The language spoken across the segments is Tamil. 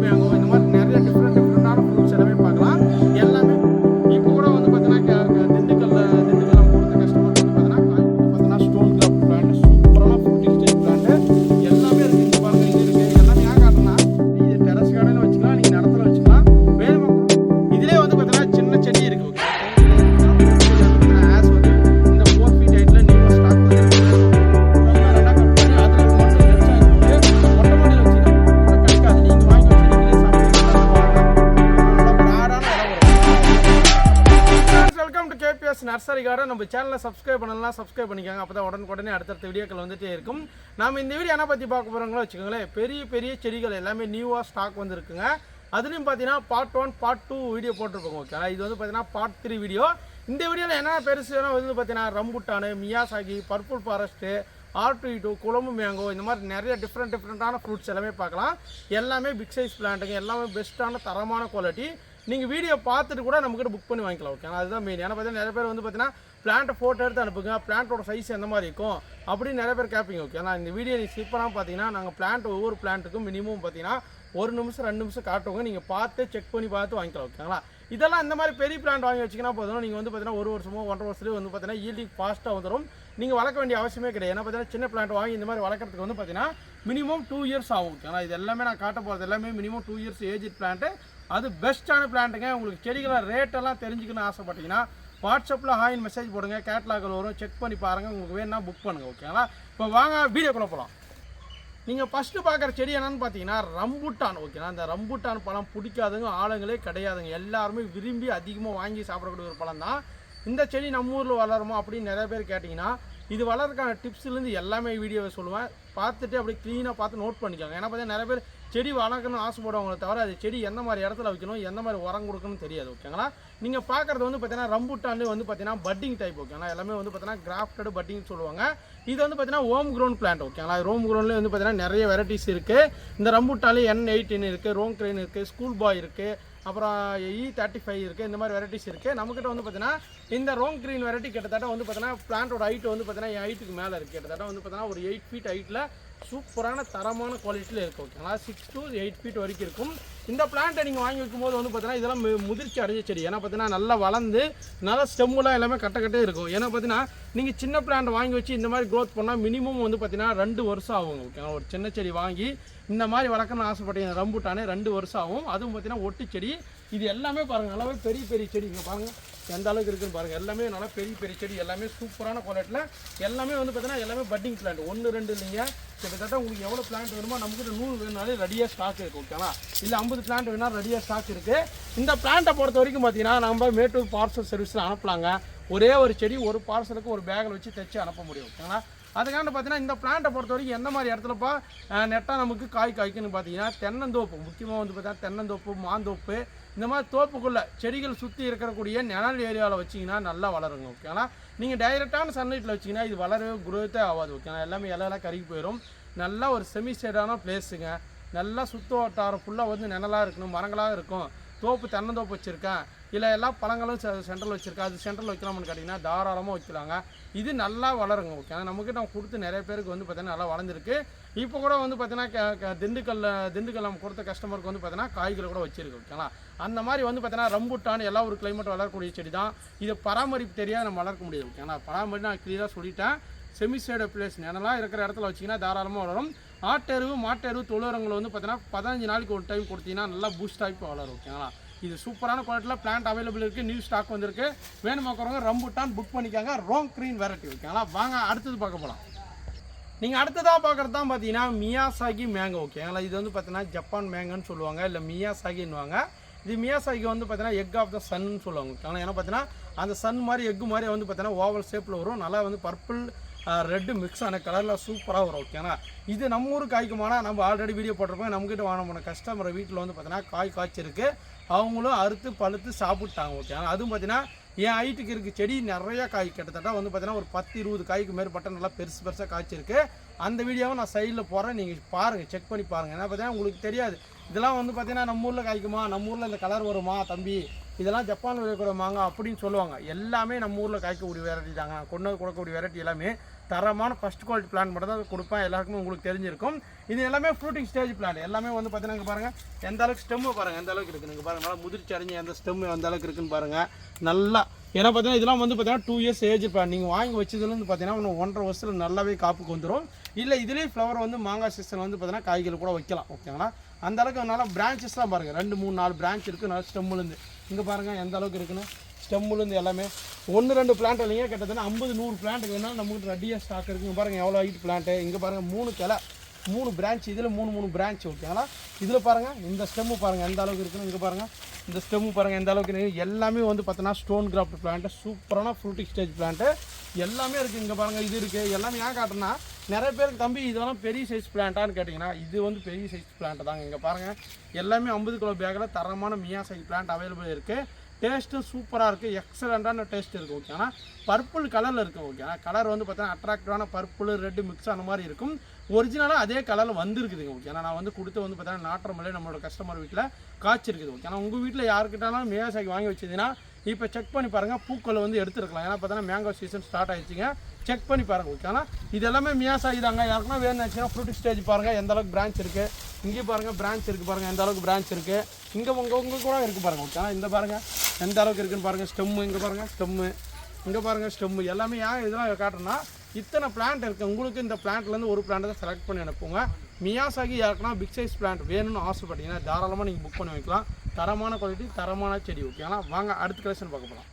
மேங்கோ இந்த மாதிரி நிறைய நம்ம சேனலை சப்ஸ்கிரைப் பண்ணலாம் சப்ஸ்கிரைப் பண்ணிக்கோங்க. அப்போ தான் உடனுக்குடனே அடுத்தடுத்த வீடியோக்கள் வந்துட்டே இருக்கும். நாம் இந்த வீடியோ என்ன பற்றி பார்க்க போகிறோங்களோ வச்சுக்கோங்களேன். பெரிய பெரிய செடிகள் எல்லாமே நியூவாக ஸ்டாக் வந்துருக்குங்க. அதுலேயும் பார்த்தீங்கன்னா part one part two video போட்டிருப்போம் ஓகே இது வந்து பார்த்தீங்கன்னா பார்ட் த்ரீ வீடியோ இந்த வீடியோவில் என்ன பெருசுனா வந்து பார்த்தீங்கன்னா ரம்புட்டானு மியாசாகி பர்பிள் ஃபாரஸ்ட்டு ஆர்டிடோ குழம்பு மேங்கோ இந்த மாதிரி நிறைய டிஃப்ரெண்ட் டிஃப்ரெண்ட்டான ஃப்ரூட்ஸ் எல்லாமே பார்க்கலாம். எல்லாமே பிக் சைஸ் பிளான்ட்டுங்க எல்லாமே பெஸ்ட்டான தரமான குவாலிட்டி நீங்கள் வீடியோ பார்த்துட்டு கூட நம்மக்கிட்ட புக் பண்ணி வாங்கிக்கலாம் ஓகே அதுதான் மெயின் ஏன்னா பார்த்தீங்கன்னா நிறைய பேர் வந்து பார்த்தீங்கன்னா பிளான்ட்டை ஃபோட்டோ எடுத்து அனுப்புங்க. பிளான்ட்டோட சைஸ் எந்த மாதிரி இருக்கும்? அப்படின்னு நிறைய பேர் கேட்பீங்க ஓகே ஆனால் இந்த வீடியோ நீங்கள் ஸ்கிப் பார்த்தீங்கன்னா நாங்கள் பிளான்ட் ஒவ்வொரு பிளான்ட்டுக்கும் மினிமம் பார்த்தீங்கன்னா ஒரு நிமிஷம் ரெண்டு நிமிஷம் காட்டுவோங்க நீங்கள் பார்த்து செக் பண்ணி பார்த்து வாங்கிக்கலாம் ஓகேங்களா இதெல்லாம் இந்த மாதிரி பெரிய பிளான்ட் வாங்கி வச்சிங்கன்னா போதும். நீங்கள் வந்து பார்த்தீங்கன்னா ஒரு வருஷமோ ஒன்றரை வருஷத்துலேயே வந்து பார்த்தீங்கன்னா ஈல்டிங் ஃபாஸ்ட்டாக வந்துடும் நீங்கள் வளர்க்க வேண்டிய அவசியமே கிடையாது. ஏன்னா பார்த்தீங்கன்னா சின்ன பிளான்ட் வாங்கி இந்த மாதிரி வளர்க்குறதுக்கு வந்து பார்த்தீங்கன்னா மினிமம் டூ இயர்ஸ் ஆகும் ஓகேங்களா இது எல்லாமே நான் காட்ட போகிறது எல்லாமே minimum two years age plant அது பெஸ்ட்டான பிளான்ட்டுங்க உங்களுக்கு செடிகளை ரேட்டெல்லாம் தெரிஞ்சுக்கணும்னு ஆசைப்பட்டீங்கன்னா வாட்ஸ்அப்பில் ஹாயின் மெசேஜ் போடுங்க. கேட்லாகில் வரும். செக் பண்ணி பாருங்கள் உங்களுக்கு வேணுன்னா புக் பண்ணுங்கள் ஓகேங்களா இப்போ வாங்க வீடியோக்குள்ளே போகலாம் நீங்கள் ஃபஸ்ட்டு பார்க்குற செடி என்னென்னு பார்த்தீங்கன்னா ரம்புட்டான் ஓகேங்களா அந்த ரம்புட்டான் பழம் பிடிக்காதுங்க ஆளுங்களே கிடையாதுங்க. எல்லாருமே விரும்பி அதிகமாக வாங்கி சாப்பிடக்கூடிய ஒரு பழம் தான். இந்த செடி நம்ம ஊரில் வளருமா அப்படின்னு நிறைய பேர் கேட்டிங்கன்னா இது வளர்றதுக்கான டிப்ஸ்லேருந்து எல்லாமே வீடியோவை சொல்லுவேன். பார்த்துட்டு அப்படியே க்ளீனாக பார்த்து நோட் பண்ணிக்கோங்க. ஏன்னா பார்த்தீங்கன்னா நிறைய பேர் செடி வளர்க்கணும்னு ஆசைப்படுவாங்களே தவிர அது செடி எந்த மாதிரி இடத்துல வைக்கணும் எந்த மாதிரி உரம் கொடுக்கணும்னு தெரியாது ஓகேங்களா நீங்கள் பார்க்குறது வந்து பார்த்தீங்கன்னா ரம்புட்டான் வந்து பார்த்தீங்கன்னா பட்டிங் டைப் ஓகேங்களா எல்லாமே வந்து பார்த்தீங்கன்னா கிராஃப்டட் பட்டிங் சொல்லுவாங்க. இது வந்து பார்த்தீங்கன்னா ஹோம் க்ரௌண்ட் பிளான்ட் ஓகேங்களா ரோம் க்ரௌண்ட்லேயே வந்து பார்த்தீங்கன்னா நிறைய வெரைட்டிஸ் இருக்குது இந்த ரம்புட்டாலே என் எயிட்டின் இருக்குது ரோம் க்ரெயின் இருக்குது ஸ்கூல் பாய் இருக்குது அப்புறம் இ தேர்ட்டி ஃபைவ் இருக்குது இந்த மாதிரி வெரைட்டிஸ் இருக்குது நம்மக்கிட்ட வந்து பார்த்தீங்கன்னா இந்த ரோங் க்ரீன் வெரைட்டி கிட்டத்தட்ட வந்து பார்த்தீங்கன்னா பிளான்ட்டோட ஹைட் வந்து பார்த்தீங்கன்னா என் ஹைட்டுக்கு மேலே இருக்குது கிட்டத்தட்ட வந்து பார்த்தீங்கன்னா ஒரு எயிட் ஃபீட் ஹைட்டில் சூப்பரான தரமான குவாலிட்டியில் இருக்குது ஓகேங்களா சிக்ஸ் டு எயிட் ஃபீட் வரைக்கும் இருக்கும். இந்த பிளான்ட்டை நீங்கள் வாங்கி வைக்கும்போது வந்து பார்த்தீங்கன்னா இதெல்லாம் முதிர்ச்சி அடைஞ்ச செடி. ஏன்னா பார்த்தீங்கன்னா நல்லா வளர்ந்து நல்லா ஸ்டெம்முலாம் எல்லாமே கட்ட கட்டே இருக்கும். ஏன்னா பார்த்தீங்கன்னா நீங்கள் சின்ன பிளான்ட் வாங்கி வச்சு இந்த மாதிரி க்ரோத் பண்ணால் மினிமம் வந்து பார்த்தீங்கன்னா ரெண்டு வருஷம் ஆகும் ஓகேங்களா ஒரு சின்ன செடி வாங்கி இந்த மாதிரி வளர்க்கணும்னு ஆசைப்பட்டீங்க ரம்புட்டானே ரெண்டு வருஷம் ஆகும். அதுவும் பார்த்தீங்கன்னா ஒட்டு செடி இது எல்லாமே பாருங்கள் நல்லாவே பெரிய பெரிய செடிங்க பாருங்கள் எந்த அளவுக்கு இருக்குன்னு பாருங்கள் எல்லாமே நல்லா பெரிய பெரிய செடி எல்லாமே சூப்பரான குவாலிட்டியில் எல்லாமே வந்து பார்த்தீங்கன்னா எல்லாமே பட்டிங் பிளான்ட் ஒன்று ரெண்டு இல்லைங்க. கிட்டத்தட்ட உங்களுக்கு எவ்வளோ பிளான்ட் வேணுமோ நமக்கு நூறு வேணுனாலே ரெடியாக ஸ்டாக் இருக்குது ஓகேவா இல்லை ஐம்பது பிளான்ட் வேணால் ரெடியாக ஸ்டாக் இருக்குது இந்த பிளான்ட்டை பொறுத்த வரைக்கும் பார்த்தீங்கன்னா நம்ம மேட்டூர் பார்சல் சர்வீஸில் அனுப்பலாங்க. ஒரே ஒரு செடி ஒரு பார்சலுக்கு ஒரு பேக்கில் வச்சு தைச்சு அனுப்ப முடியும் ஓகேங்களா அதுக்காண்ட பார்த்தீங்கன்னா இந்த பிளான்ட்டை பொறுத்த வரைக்கும் எந்த மாதிரி இடத்துலப்பா நெட்டாக நமக்கு காய் காய்க்குன்னு பார்த்தீங்கன்னா தென்னந்தோப்பு. முக்கியமாக வந்து பார்த்தீங்கன்னா தென்னந்தோப்பு மாந்தோப்பு இந்த மாதிரி தோப்புக்குள்ளே செடிகள் சுற்றி இருக்கக்கூடிய நிழல் ஏரியாவில் வச்சிங்கன்னா நல்லா வளருங்க ஓகேங்களா நீங்கள் டைரெக்டான சன்லைட்டில் வச்சிங்கன்னா இது வளரவே குரோத்தே ஆகாது ஓகேங்களா எல்லாமே இலையெல்லாம் கருகி போயிடும் நல்லா ஒரு செமி ஸ்டேடான பிளேஸுங்க நல்லா சுற்று வட்டாரம் ஃபுல்லாக வந்து நிழலாக இருக்கணும் மரங்களாக இருக்கும். தோப்பு தென்னந்தோப்பு வச்சுருக்கேன் இல்லை எல்லா பழங்களும் சென்ட்ரல் வச்சுருக்கேன் அது சென்ட்ரல் வைக்கலாம்னு கேட்டிங்கன்னா தாராளமாக வைக்கலாங்க. இது நல்லா வளருங்க ஓகே நம்மக்கிட்ட நம்ம கொடுத்து நிறைய பேருக்கு வந்து பார்த்தீங்கன்னா நல்லா வளர்ந்துருக்கு. இப்போ கூட வந்து பார்த்தீங்கன்னா க- க- திண்டுக்கல் நம்ம கொடுத்த கஸ்டமருக்கு வந்து பார்த்தீங்கன்னா காய்களை கூட வச்சிருக்கு ஓகேங்களா அந்த மாதிரி வந்து பார்த்தீங்கன்னா ரம்புட்டான் எல்லா ஒரு கிளைமேட் வளரக்கூடிய செடி தான் இதை பராமரிப்பு தெரியாது நம்ம வளர்க்க முடியாது ஓகேங்களா பராமரிப்பு நான் கிளியராக சொல்லிட்டேன். செமிசைடு பிளேஸ் நிழலாக இருக்கிற இடத்துல வச்சிங்கன்னா தாராளமாக வளரும். ஆட்டெருவு மாட்டெருவு தொழுவரங்களை வந்து பார்த்தீங்கன்னா பதினஞ்சு நாளைக்கு ஒரு டைம் கொடுத்தீங்கன்னா நல்லா பூஸ்ட் ஆகி வளரும் ஓகேங்களா இது சூப்பரான குவாலிட்டியில் பிளான்ட் அவைலபிள் இருக்குது நியூ ஸ்டாக் வந்திருக்கு. வேணுமாக்கிறவங்க ரம்புட்டான் புக் பண்ணிக்காங்க. ரோங் க்ரீன் வெரைட்டி ஓகேங்களா வாங்க அடுத்தது பார்க்க போகலாம் நீங்கள் அடுத்ததாக பார்க்குறது தான் பார்த்தீங்கன்னா மியாசாகி மேங்கோ ஓகேங்களா இது வந்து பார்த்தீங்கன்னா ஜப்பான் மேங்கன்னு சொல்லுவாங்க இல்லை மியாசாகின்னுவாங்க இது மியாசாகி வந்து பார்த்தீங்கன்னா எக் ஆஃப் த சன்னு சொல்லுவாங்க ஓகேங்களா ஏன்னா பார்த்தீங்கன்னா அந்த சன் மாதிரி எக்கு மாதிரி வந்து பார்த்தீங்கன்னா ஓவல் ஷேப்பில் வரும். நல்லா வந்து பர்பிள் ரெட்டு மிக்ஸ் ஆன கலரில் சூப்பராக வரும் ஓகேனா இது நம்ம ஊர் காய்க்குமானா நம்ம ஆல்ரெடி வீடியோ போட்டிருப்போம் நம்மக்கிட்ட வாங்க போன கஸ்டமர் வீட்டில் வந்து பார்த்தீங்கன்னா காய் காய்ச்சிருக்கு. அவங்களும் அறுத்து பழுத்து சாப்பிட்டாங்க ஆனால் அதுவும் பார்த்தீங்கன்னா என் ஹைட்டுக்கு இருக்குது செடி நிறைய காய் கிட்டத்தட்ட வந்து பார்த்தீங்கன்னா ஒரு பத்து இருபது காய்க்கு மேற்பட்ட நல்லா பெருசு பெருசாக காய்ச்சிருக்கு. அந்த வீடியோவை நான் சைடில் போகிறேன் நீங்கள் பாருங்கள் செக் பண்ணி பாருங்கள் ஏன்னா பார்த்தீங்கன்னா உங்களுக்கு தெரியாது. இதெல்லாம் வந்து பார்த்தீங்கன்னா நம்ம ஊரில் காய்க்குமா? நம்ம ஊரில் இந்த கலர் வருமா தம்பி? இதெல்லாம் ஜப்பானில் விளையக்கூடிய மாங்காய் அப்படின்னு சொல்லுவாங்க. எல்லாமே நம்ம ஊரில் காய்க்கக்கூடிய வெரைட்டி தாங்க. கொண்டு வந்து கொடுக்கக்கூடிய வெரைட்டி எல்லாமே. தரமான ஃபஸ்ட் குவாலிட்டி பிளான் மட்டும் தான் கொடுப்பேன் எல்லாருக்குமே உங்களுக்கு தெரிஞ்சிருக்கும். இது எல்லாமே ஃப்ரூட்டிங் ஸ்டேஜ் பிளான் எல்லாமே வந்து பார்த்தீங்கன்னா பாருங்கள் எந்த அளவுக்கு ஸ்டெம்மு பாருங்கள் எந்த அளவுக்கு இருக்குது பாருங்கள் நல்லா முதிர்ச்சி அடைஞ்சு எந்த ஸ்டெம்மு எந்த அளவுக்கு இருக்குன்னு பாருங்கள் நல்லா ஏன்னா பார்த்தீங்கன்னா இதெல்லாம் வந்து பார்த்தீங்கன்னா டூ இயர்ஸ் ஏஜ் பிளான் நீங்கள் வாங்கி வச்சதுலேருந்து பார்த்தீங்கன்னா இன்னும் ஒன்றரை வருஷத்தில் நல்லாவே காப்புக்கு வந்துடும் இல்லை இதுலேயே ஃப்ளவர் வந்து மாங்காய் சீசன் வந்து பார்த்தீங்கன்னா காய்கறி கூட வைக்கலாம். ஓகேங்களா அந்த அளவுக்கு நல்லா பிரான்ச்சஸ்லாம் பாருங்கள் ரெண்டு மூணு நாலு பிரான்ச் இருக்குது நல்லா ஸ்டெம்முலேருந்து இங்கே பாருங்கள் எந்த அளவுக்கு இருக்குன்னு? ஸ்டெம்முலேருந்து எல்லாமே ஒன்று ரெண்டு பிளான்ட் இல்லைங்க கிட்டத்தட்ட ஐம்பது நூறு பிளான்ட்டுக்கு வேணாலும் நம்மகிட்ட ரெடியாக ஸ்டாக் இருக்குங்க. பாருங்கள் எவ்வளோ ஹைட் பிளான்ட்டு இங்கே பாருங்கள் மூணு கிளை மூணு பிரான்ச் இதில் மூணு மூணு பிரான்ச் ஓகேங்களா இதில் பாருங்கள் இந்த ஸ்டெம்மு பாருங்கள் எந்த அளவுக்கு இருக்குன்னு இங்கே பாருங்கள் இந்த ஸ்டெம்மு பாருங்கள் எந்த அளவுக்கு எல்லாமே வந்து பார்த்தீங்கன்னா ஸ்டோன் கிராஃப்ட் பிளான்ட்டு சூப்பரான ஃப்ரூட்டிக் ஸ்டேஜ் பிளான்ட்டு எல்லாமே இருக்குது இங்கே பாருங்கள் இது இருக்குது எல்லாமே ஏன் காட்டுனா நிறைய பேருக்கு தம்பி இதெல்லாம் பெரிய சைஸ் பிளான்ட்டான்னு கேட்டிங்கன்னா இது வந்து பெரிய சைஸ் பிளான்ட் தாங்க. இங்கே பாருங்கள் எல்லாமே ஐம்பது கிலோ பேக்கில் தரமான மியா சைஸ் பிளான்ட் அவைலபிள் இருக்குது டேஸ்ட்டும் சூப்பராக இருக்குது எக்ஸலண்ட்டான டேஸ்ட் இருக்குது ஆனால் பர்பிள் கலரில் இருக்குது ஆனால் கலர் வந்து பார்த்தீங்கன்னா அட்ராக்டிவான பர்பிள் ரெட்டு மிக்ஸ் ஆன மாதிரி இருக்கும். ஒரிஜினலாக அதே கலரில் வந்துருக்குதுங்க ஓகே ஆனால் நான் வந்து கொடுத்து வந்து பார்த்தீங்கன்னா நாட்டுறமலே நம்மளோட கஸ்டமர் வீட்டில் காய்ச்சிருக்குது ஓகே ஆனால் உங்கள் வீட்டில் யாருக்கிட்டாலும் மேசாக்கி வாங்கி வச்சதுன்னா இப்போ செக் பண்ணி பாருங்கள் பூக்களை வந்து எடுத்துருக்கலாம். ஏன்னா பார்த்தீங்கன்னா மேங்கோ சீசன் ஸ்டார்ட் ஆயிடுச்சுங்க. செக் பண்ணி பாருங்கள் ஓகே ஆனால் இது எல்லாமே மியாசாகி தாங்க யாருக்குன்னா வேணுச்சுன்னா ஃப்ரூட் ஸ்டேஜ் பாருங்கள் எந்த அளவுக்கு பிரான்ச் இருக்குது இங்கே பாருங்கள் பிரான்ச் இருக்குது பாருங்கள் எந்த அளவுக்கு பிரான்ச் இருக்குது இங்கே உங்கள் உங்கள் கூட இருக்குது பாருங்கள் ஆனால் இந்த பாருங்கள் எந்த அளவுக்கு இருக்குதுன்னு பாருங்கள் ஸ்டெம்மு இங்கே பாருங்கள் ஸ்டெம்மு இங்கே பாருங்கள் ஸ்டெம்மு எல்லாமே ஏன் இதெல்லாம் காட்டுறேன்னா இத்தனை பிளான்ட் இருக்குது உங்களுக்கு இந்த பிளான்ட்லேருந்து ஒரு பிளான்ட்டை தான் செலக்ட் பண்ணி அனுப்புங்க. மியாசாகி யாருக்குன்னா பிக் சைஸ் பிளான்ட் வேணும்னு ஆசைப்பட்டீங்கன்னா தாராளமாக நீங்கள் புக் பண்ணி வைக்கலாம். தரமான குவாலிட்டி தரமான செடி ஓகேங்களா வாங்க அடுத்த கலெக்ஷன் பார்க்க போகலாம்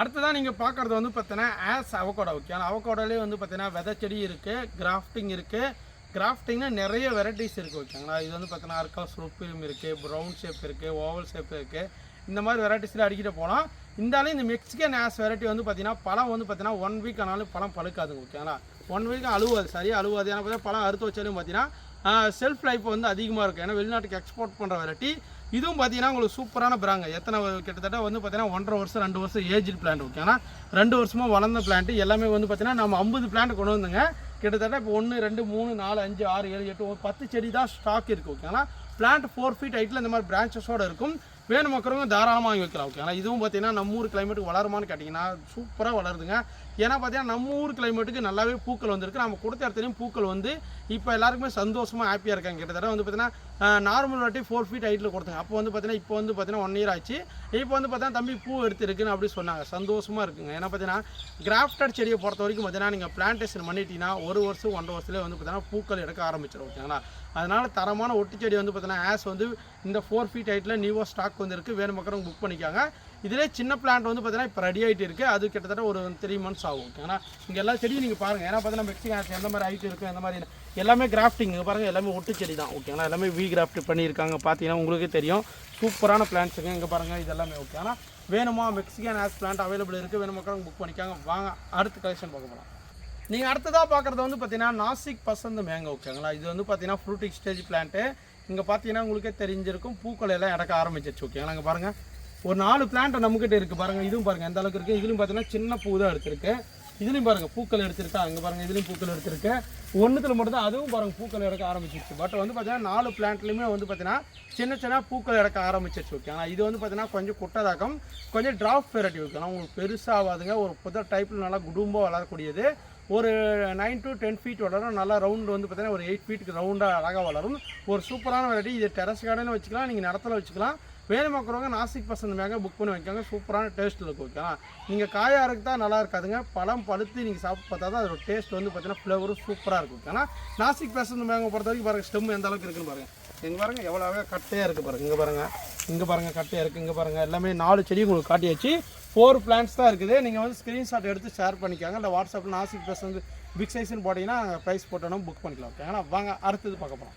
அடுத்ததான் நீங்கள் பார்க்குறது வந்து பார்த்தீங்கன்னா ஆஸ் அவகோடா ஓகே அவகோடாலே வந்து பார்த்தீங்கன்னா விதை செடி இருக்குது கிராஃப்டிங் இருக்குது கிராஃப்டிங்னா நிறைய வெரைட்டிஸ் இருக்குது ஓகேங்களா இது வந்து பார்த்தீங்கன்னா அர்க்கா ஸ்லோப்பிலும் இருக்குது ப்ரௌன் ஷேப் இருக்குது ஓவல் ஷேப் இருக்குது இந்த மாதிரி வெரைட்டிஸில் அடிக்கிட்டு போகலாம் இருந்தாலும் இந்த மெக்சிகன் ஆஸ் வெரைட்டி வந்து பார்த்தீங்கன்னா பழம் வந்து பார்த்தீங்கன்னா ஒன் வீக் ஆனாலும் பழம் பழுக்காதுங்க ஓகேங்களா? ஒன் வீக் அழுவாது சரியாக அழுவாது. ஏன்னா பார்த்தீங்கன்னா பழம் அறுத்து வச்சாலும் பார்த்தீங்கன்னா செல்ஃப் லைஃப் வந்து அதிகமாக இருக்கும். ஏன்னா வெளிநாட்டுக்கு எக்ஸ்போர்ட் பண்ணுற வெரைட்டி இதுவும் பார்த்தீங்கன்னா உங்களுக்கு சூப்பரான பிராங்க எத்தனை கிட்டத்தட்ட வந்து பார்த்தீங்கன்னா ஒன்றரை வருஷம் ரெண்டு வருஷம் ஏஜ் பிளான்ட் ஓகேனா ரெண்டு வருஷமாக வளர்ந்த பிளான்ட் எல்லாமே வந்து பார்த்தீங்கன்னா நம்ம ஐம்பது பிளான்ட் கொண்டு வந்தோங்க. கிட்டத்தட்ட இப்போ ஒன்று ரெண்டு மூணு நாலு அஞ்சு ஆறு ஏழு எட்டு ஒரு பத்து செடி தான் ஸ்டாக் இருக்குது ஓகேங்களா பிளான்ட் ஃபோர் ஃபீட் ஹைட்டில் இந்த மாதிரி பிரான்ச்சஸோடு இருக்கும். வேணும் மக்களுங்க தாராளமாக வாங்கி வைக்கலாம் ஓகேங்களா இதுவும் பார்த்தீங்கன்னா நம்ம ஊர் கிளைமேட்டுக்கு வளருமான்னு கேட்டிங்கன்னா சூப்பராக வளருதுங்க. ஏன்னா பார்த்தீங்கன்னா நம்ம ஊர் கிளைமேட்டுக்கு நல்லாவே பூக்கள் வந்திருக்கு. நம்ம கொடுத்த இடத்துலையும் பூக்கள் வந்து இப்போ எல்லாருக்குமே சந்தோஷமாக ஹாப்பியாக இருக்காங்க. கிட்டத்தட்ட வந்து பார்த்தீங்கன்னா நார்மல் வாட்டி ஃபோர் ஃபீட் ஹைட்டில் கொடுத்தாங்க அப்போ வந்து பார்த்தீங்கன்னா இப்போ வந்து பார்த்தீங்கன்னா ஒன் இயர் ஆச்சு. இப்போ வந்து பார்த்தீங்கன்னா தம்பி பூ எடுத்துருக்குன்னு அப்படி சொன்னாங்க. சந்தோஷமாக இருக்குங்க. ஏன்னா பார்த்தீங்கன்னா கிராஃப்டட் செடியை பொறுத்த வரைக்கும் பார்த்தீங்கன்னா நீங்கள் பிளான்டேஷன் பண்ணிட்டீங்கன்னா ஒரு வருஷம் ஒன்றரை வருஷத்துலேயே வந்து பார்த்தீங்கன்னா பூக்கள் எடுக்க ஆரம்பிச்சிடும் ஓகேங்களா? அதனால் தரமான ஒட்டு செடி வந்து பார்த்தீங்கன்னா ஆஸ் வந்து இந்த ஃபோர் ஃபீட் ஹைட்டில் நியூவாக ஸ்டாக் வந்துருக்கு வேணும் மக்களும் புக் பண்ணிக்காங்க. இதிலே சின்ன பிளான்ட் வந்து பார்த்தீங்கன்னா இப்போ ரெடி ஆகிட்டு இருக்குது அது கிட்டத்தட்ட ஒரு த்ரீ மந்த்ஸ் ஆகும். ஏன்னா இங்கே எல்லா செடியும் நீங்கள் பாருங்கள் ஏன்னா பார்த்தீங்கன்னா மெக்சிகன் எந்த மாதிரி ஹைட் இருக்கும் எந்த மாதிரி எல்லாமே கிராஃப்டிங் பாருங்கள் எல்லாமே ஒட்டு செடி தான். ஓகேங்களா எல்லாமே வி கிராஃப்ட் பண்ணியிருக்காங்க. பார்த்தீங்கன்னா உங்களுக்கே தெரியும். சூப்பரான பிளான்ட்ஸுங்க இங்கே. பாருங்கள் இது எல்லாமே ஆனால் வேணுமா? மெக்சிகன் ஆஸ் பிளான்ட் அவைலபிள் இருக்குது வேணும்? மக்களும் புக் பண்ணிக்காங்க. வாங்க அடுத்த கலெக்ஷன் பார்க்க போகலாம் நீங்கள் அடுத்ததாக பார்க்குறது வந்து பார்த்தீங்கன்னா நாசிக் பசந்த மேங்கோ ஓகேங்களா இது வந்து பார்த்தீங்கன்னா ஃப்ரூட்டிக் ஸ்டேஜ் பிளான்ட்டு இங்கே பார்த்தீங்கன்னா உங்களுக்கே தெரிஞ்சிருக்கும். பூக்கள் எல்லாம் இடக்க ஆரம்பிச்சிருச்சு ஓகேங்களா இங்கே பாருங்கள் ஒரு நாலு பிளான்ட் நம்மக்கிட்ட இருக்குது பாருங்கள் இதுவும் பாருங்கள் எந்த அளவுக்கு இருக்குது இதுலையும் பார்த்தீங்கன்னா சின்ன பூ தான் எடுத்திருக்கேன் இதுலையும் பாருங்கள் பூக்கள் எடுத்திருக்கா? அங்கே பாருங்கள் இதுலையும் பூக்கள் எடுத்திருக்கேன் ஒன்றுத்தில் மட்டும் தான் அதுவும் பாருங்கள் பூக்கள் எடுக்க ஆரம்பிச்சிருச்சு. பட் வந்து பார்த்தீங்கன்னா நாலு பிளான்ட்லையுமே வந்து பார்த்தீங்கன்னா சின்ன சின்ன பூக்கள் எடுக்க ஆரம்பிச்சிருச்சு ஆனால் இது வந்து பார்த்தீங்கன்னா கொஞ்சம் குட்டதாக்கம் கொஞ்சம் ட்ராப் வெரைட்டி ஓகேங்களா உங்களுக்கு பெருசாகாதுங்க ஒரு புதர் டைப்பில் நல்லா குடும்பம் வளரக்கூடியது. ஒரு நைன் டு டென் ஃபீட் வளரும். நல்லா ரவுண்டு வந்து பார்த்தீங்கன்னா ஒரு எயிட் ஃபீட்டுக்கு ரவுண்டாக அழகாக வளரும். ஒரு சூப்பரான வெரைட்டி இது டெரஸ் கார்டனில் வச்சுக்கலாம். நீங்கள் நிலத்துல வச்சுக்கலாம். வேணும் பார்க்குறவங்க நாசிக் பசங்க மேங்க புக் பண்ணி வைக்காங்க. சூப்பரான டேஸ்ட்டில் இருக்கும் ஓகேவா நீங்கள் காயாக இருந்தா நல்லா இருக்காதுங்க. பழம் பழுத்து நீங்கள் சாப்பிட்டு பார்த்தா தான் அதோட டேஸ்ட் வந்து பார்த்தீங்கன்னா ஃப்ளேவரும் சூப்பராக இருக்கும் ஏன்னா நாசிக் பசங்க மேங்க பொறுத்த வரைக்கும் பாருங்கள் ஸ்டெம் எந்த அளவுக்கு இருக்குன்னு பாருங்கள் இங்கே பாருங்கள் எவ்வளோவே கட்டையாக இருக்குது பாருங்கள் இங்கே பாருங்கள் இங்கே பாருங்கள் கட்டையாக இருக்குது இங்கே பாருங்கள் எல்லாமே நாலு செடி உங்களுக்கு காட்டியாச்சு ஃபோர் பிளான்ஸ் தான் இருக்குது. நீங்கள் வந்து ஸ்க்ரீன்ஷாட் எடுத்து ஷேர் பண்ணிக்காங்க. இல்லை வாட்ஸ்அப்பில் நாசிக் ப்ளஸ் வந்து பிக் சைஸ்னு போட்டிங்கன்னா ப்ரைஸ் போட்டோன்னு புக் பண்ணிக்கலாம் ஓகேங்களா வாங்க அடுத்தது பார்க்க போகிறோம்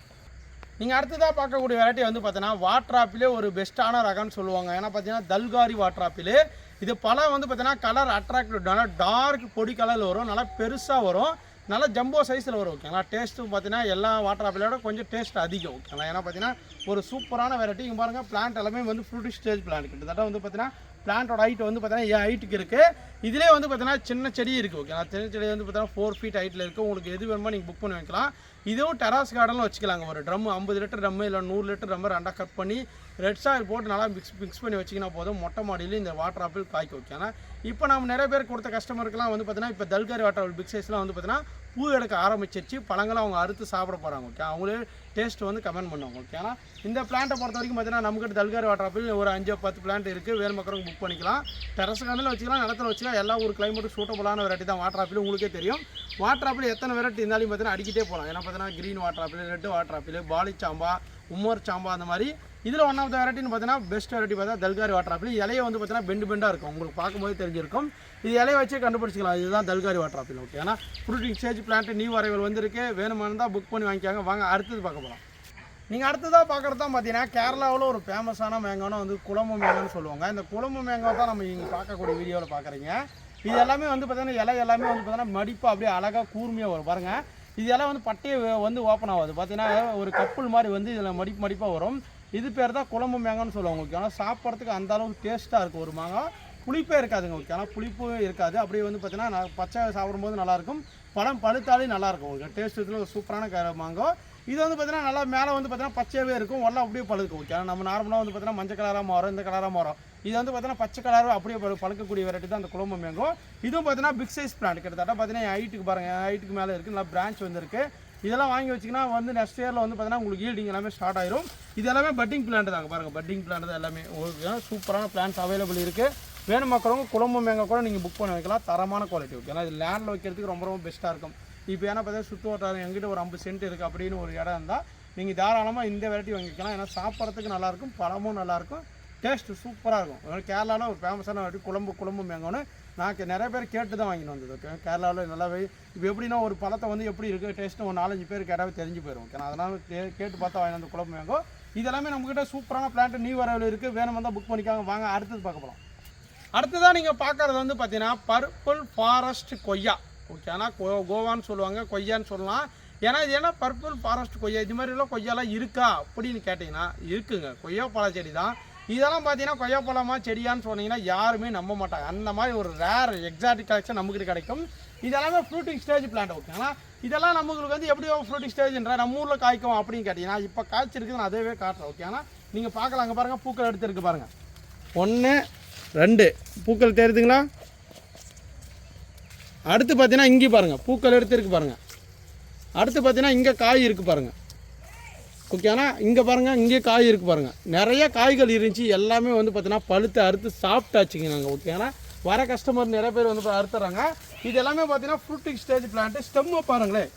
நீங்கள் அடுத்ததாக பார்க்கக்கூடிய வெரைட்டி வந்து பார்த்தீங்கன்னா வாட்ராப்பிலே ஆப்பிளே ஒரு பெஸ்ட்டான ரகம்னு சொல்லுவாங்க. ஏன்னா பார்த்தீங்கன்னா தல்காரி வாட்ராப்பிலே. இது பழம் வந்து பார்த்தீங்கன்னா கலர் அட்ராக்டிவ் நல்லா டார்க் பொடி கலரில் வரும். நல்லா பெருசாக வரும். நல்லா ஜம்போ சைஸில் வரும் ஓகேங்களா டேஸ்ட்டும் பார்த்தீங்கன்னா எல்லா வாட்டர் ஆப்பிளோட கொஞ்சம் டேஸ்ட் அதிகம் ஓகேங்களா ஏன்னா பார்த்தீங்கன்னா ஒரு சூப்பரான வெரைட்டி இங்கே பாருங்கள் பிளான்ட் எல்லாமே வந்து ஃப்ரூட்டி ஸ்டேஜ் பிளான்ட் கிட்டத்தட்ட வந்து பார்த்தீங்கன்னா பிளான்ட்டோட ஹைட் வந்து பார்த்தீங்கன்னா என் ஹைட்டுக்கு இருக்குது இதிலே வந்து பார்த்தீங்கன்னா சின்ன செடி இருக்குது ஓகே சின்ன செடி வந்து பார்த்தீங்கன்னா ஃபோர் ஃபீட் ஹைட்டில் இருக்குது உங்களுக்கு எது வேணுமோ நீங்கள் புக் பண்ணி வைக்கலாம். இதுவும் டெராஸ் கார்டனில் வச்சுக்கலாங்க. ஒரு ட்ரம் ஐம்பது லிட்டர் ட்ரம்மு இல்லை நூறு லிட்டர் ட்ரம்மு ரெண்டாக கட் பண்ணி ரெட் சாயில் போட்டு நல்லா மிக்ஸ் மிக்ஸ் பண்ணி வச்சிங்கன்னா போதும். மொட்டை மாடியில் இந்த வாட்டர் ஆப்பிள் காய்க்க ஆனால் இப்போ நம்ம நிறைய பேர் கொடுத்த கஸ்டமருக்குலாம் வந்து பார்த்தீங்கன்னா இப்போ தல்காரி வாட்டர் ஆப்பிள் பிக் சைஸ்லாம் வந்து பார்த்தீங்கன்னா பூ எடுக்க ஆரம்பிச்சிருச்சு. பழங்களை அவங்க அறுத்து சாப்பிட போகிறாங்க ஓகே அவங்களே டேஸ்ட் வந்து கமெண்ட் பண்ணுவாங்க ஓகே ஆனால் இந்த பிளான்ட்டை பொறுத்த வரைக்கும் பார்த்தீங்கன்னா நம்மகிட்ட தல்காரி வாட்டர் ஆப்பிள் ஒரு அஞ்சு பத்து பிளான்ட் இருக்குது வேறு மக்களும் புக் பண்ணிக்கலாம். டெரஸ் கண்ணில் வச்சுக்கலாம் நிலத்துல வச்சுக்கலாம். எல்லா ஒரு கிளைமேட்டுக்கு சூட்டபுளான வெரைட்டி தான் வாட்டர் ஆப்பிள் உங்களுக்கே தெரியும். வாட்டர் ஆப்பிள் எத்தனை வெரைட்டி இருந்தாலும் பார்த்தீங்கன்னா அடிக்கிட்டே போகலாம். ஏன்னா பார்த்தீங்கன்னா green water apple red water apple poly சாம்பா உம்மர் சாம்பா அந்த மாதிரி. இதில் ஒன் ஆஃப் த வெரைட்டின்னு பார்த்தீங்கன்னா பெஸ்ட் வெரைட்டி பார்த்தா தல்காரி வாட்டர் ஆப்பிள் இலையை வந்து பார்த்தீங்கன்னா பெண்டு பெண்டாக இருக்கும். உங்களுக்கு பார்க்கும்போது தெரிஞ்சிருக்கும். இது இலையை வச்சே கண்டுபிடிச்சிக்கலாம். இதுதான் தல்காரி வாட்டர் ஆப்பிள் ஓகே ஏன்னா fruiting stage plant new arrival வந்திருக்கு. வேணுமானு தான் புக் பண்ணி வாங்கிக்காங்க. வாங்க அடுத்தது பார்க்க போகலாம் நீங்கள் அடுத்ததாக பார்க்குறது தான் பார்த்தீங்கன்னா கேரளாவில் ஒரு ஃபேமஸான மேங்கோன்னு வந்து குழம்பு மேங்கோன்னு சொல்லுவாங்க. இந்த குழம்பு மேங்கோ தான் நம்ம இங்கே பார்க்கக்கூடிய வீடியோவில் பார்க்குறீங்க. இது எல்லாமே வந்து பார்த்தீங்கன்னா இலை எல்லாமே வந்து பார்த்தீங்கன்னா மடிப்பாக அப்படியே அழகாக கூர்மையாக வரும். பாருங்கள் இதெல்லாம் வந்து பட்டையை வந்து ஓப்பன் ஆகாது. பார்த்தீங்கன்னா ஒரு கப்புள் மாதிரி வந்து இதில் மடிப்பு மடிப்பாக வரும். இது பேர் தான் குழம்பு மேங்கான்னு சொல்லுவாங்க ஓகே ஆனால் சாப்பிட்றதுக்கு அந்த அளவுக்கு டேஸ்ட்டாக இருக்கும். ஒரு மாங்காய் புளிப்பே இருக்காதுங்க ஓகே ஆனால் புளிப்பும் இருக்காது. அப்படியே வந்து பார்த்தீங்கன்னா நான் பச்சை சாப்பிடும்போது நல்லாயிருக்கும் பழம் பழுத்தாலே நல்லாயிருக்கும் உங்களுக்கு டேஸ்ட் இதில் சூப்பரான க மாங்கோ இது வந்து பார்த்தீங்கன்னா நல்லா மேலே வந்து பார்த்தீங்கன்னா பச்சையாகவே இருக்கும். உள்ள அப்படியே பழுக்கும் ஓகே ஆனால் நம்ம நார்மலாக வந்து பார்த்தீங்கன்னா மஞ்சள் கலராக மாறும் இந்த கலராக மாறும். இது வந்து பார்த்தீங்கன்னா பச்சை கலர் அப்படியே பழக்கக்கூடிய பழுக்கக்கூடிய வெரைட்டி தான் அந்த குழம்பு மேங்கோ இதுவும் பார்த்தீங்கன்னா பிக் சைஸ் பிளான்ட் கிட்டத்தட்ட பார்த்தீங்கன்னா என் ஹைட்டுக்கு பாருங்கள் ஹைட்டுக்கு மேலே இருக்குது நல்லா பிரான்ச் வந்துருக்கு. இதெல்லாம் வாங்கி வச்சிங்கன்னா வந்து நெக்ஸ்ட் இயரில் வந்து பார்த்தீங்கன்னா உங்களுக்கு ஈல்டிங் எல்லாமே ஸ்டார்ட் ஆயிரும். இது எல்லாமே பட்டிங் பிளான்ட் தாங்க பாருங்கள் பட்டிங் பிளான்ட் தான் எல்லாமே. உங்களுக்கு சூப்பரான பிளான்ஸ் அவைலபிள் இருக்குது வேணும் மக்களவங்க குழம்பு மேங்க கூட நீங்கள் புக் பண்ணி வைக்கலாம். தரமான குவாலிட்டி ஓகே ஏன்னா இது லேண்டில் வைக்கிறதுக்கு ரொம்ப ரொம்ப பெஸ்ட்டாக இருக்கும். இப்போ ஏன்னா பார்த்தா சுற்று வட்டாரம் எங்கிட்ட ஒரு ஐம்பது சென்ட் இருக்குது அப்படின்னு ஒரு இடம் இருந்தால் நீங்கள் தாராளமாக இந்த வெரைட்டி வாங்கிக்கலாம் ஏன்னா சாப்பிட்றதுக்கு நல்லாயிருக்கும் பழமும் நல்லாயிருக்கும் டேஸ்ட்டு சூப்பராக இருக்கும். அதனால் கேரளாவில் ஒரு ஃபேமஸான வெரைட்டி குழம்பு குழம்பு மேங்கோன்னு நான் நிறைய பேர் கேட்டு தான் வாங்கிட்டு வந்தது. ஓகே கேரளாவில் நல்லாவே இப்போ எப்படின்னா ஒரு பழத்தை வந்து எப்படி இருக்குது டேஸ்ட்டு ஒரு நாலஞ்சு பேர் கேட்டாவே தெரிஞ்சு போயிடும் ஓகே நான் அதனால் கே- கேட்டு பார்த்தா வாங்கிட்டு வந்து குழம்பு மேங்கோ இதெல்லாமே நம்மக்கிட்ட சூப்பரான பிளான்ட் நியூ வரவில் இருக்குது வேணும் வந்தால் புக் பண்ணிக்காங்க. வாங்க அடுத்தது பார்க்க போகலாம் அடுத்ததாக நீங்கள் பார்க்குறது வந்து பார்த்தீங்கன்னா பர்பிள் ஃபாரஸ்ட் கொய்யா. ஓகே ஆனால் கோ கோவான்னு சொல்லுவாங்க கொய்யான்னு சொல்லலாம். ஏன்னா இது ஏன்னா பர்பிள் ஃபாரஸ்ட் கொய்யா? இது மாதிரிலாம் கொய்யாலாம் இருக்கா? அப்படின்னு கேட்டிங்கன்னா இருக்குங்க. கொய்யா பழ செடி தான். இதெல்லாம் பார்த்தீங்கன்னா கொய்யா பழமா செடியான்னு சொன்னீங்கன்னா யாருமே நம்ப மாட்டாங்க. அந்த மாதிரி ஒரு ரேர் எக்ஸாட்டிக் கலெக்ஷன் நமக்கு கிடைக்கும். இதெல்லாமே ஃப்ரூட்டிங் ஸ்டேஜ் பிளான்ட் ஓகேங்களா இதெல்லாம் நம்மளுக்கு வந்து எப்படி ஃப்ரூட்டிங் ஸ்டேஜ்ன்ற நம்ம ஊரில் காய்க்கும் அப்படின்னு கேட்டிங்கன்னா இப்போ காய்ச்சிருக்கு நான் அதேவே காட்டுறேன் ஓகேங்களா நீங்கள் பார்க்கலாம் அங்கே பாருங்கள் பூக்கள் எடுத்துருக்கு பாருங்கள் ஒன்று ரெண்டு. பூக்கள் தெரியுதுங்களா? அடுத்து பார்த்தீங்கன்னா இங்கே பாருங்கள் பூக்கள் எடுத்துருக்கு பாருங்கள் அடுத்து பார்த்தீங்கன்னா இங்கே காய் இருக்குது பாருங்கள் ஓகேனா இங்கே பாருங்கள் இங்கே காய் இருக்குது பாருங்கள் நிறைய காய்கள் இருந்துச்சு எல்லாமே வந்து பார்த்தீங்கன்னா பழுத்து அறுத்து சாப்பிட்டாச்சுங்க நாங்கள் ஓகே ஆனால் வர கஸ்டமர் நிறைய பேர் வந்து அறுத்துறாங்க. இது எல்லாமே பார்த்தீங்கன்னா ஃப்ரூட்டிங் ஸ்டேஜ் பிளான்ட்டு ஸ்டெம்மை பாருங்களேன்.